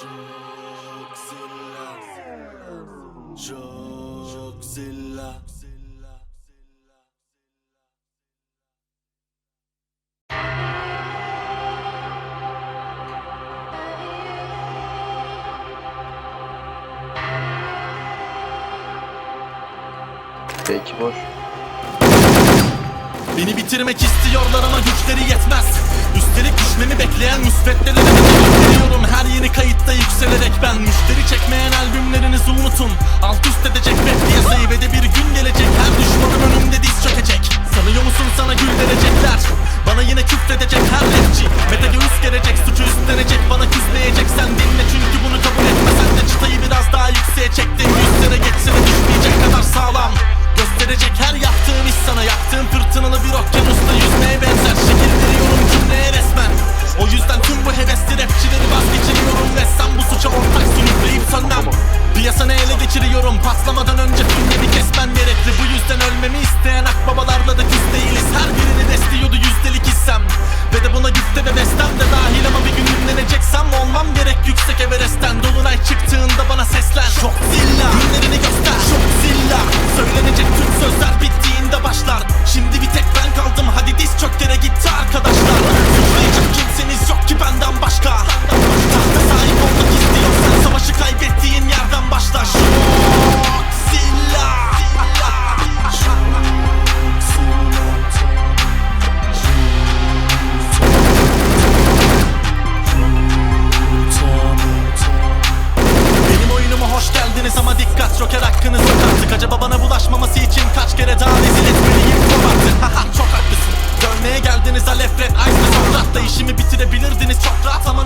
Çok zilla. Çok zilla. Belki boş. Beni bitirmek istiyorlar ama güçleri yetmez Üstelik düşmemi bekleyen müsveddelere de gösteriyorum Her yeni kayıtta yükselerek ben Müşteri çekmeyen albümlerinizi unutun. Alt üst edecek rap piyasayı ve geçiriyorum. Patlamadan önce filmleri kesmen gerekli. Bu yüzden ölmemi isteyen akbabalarla geldiniz ama dikkat Joker hakkınız yok artık. Acaba bana bulaşmaması için kaç kere daha rezil etmeliyim? Çok artık Haha çok haklısın. Dövmeye geldiniz Alef Red Ice ve Sokrat da işimi bitirebilirdiniz. Çok rahat ama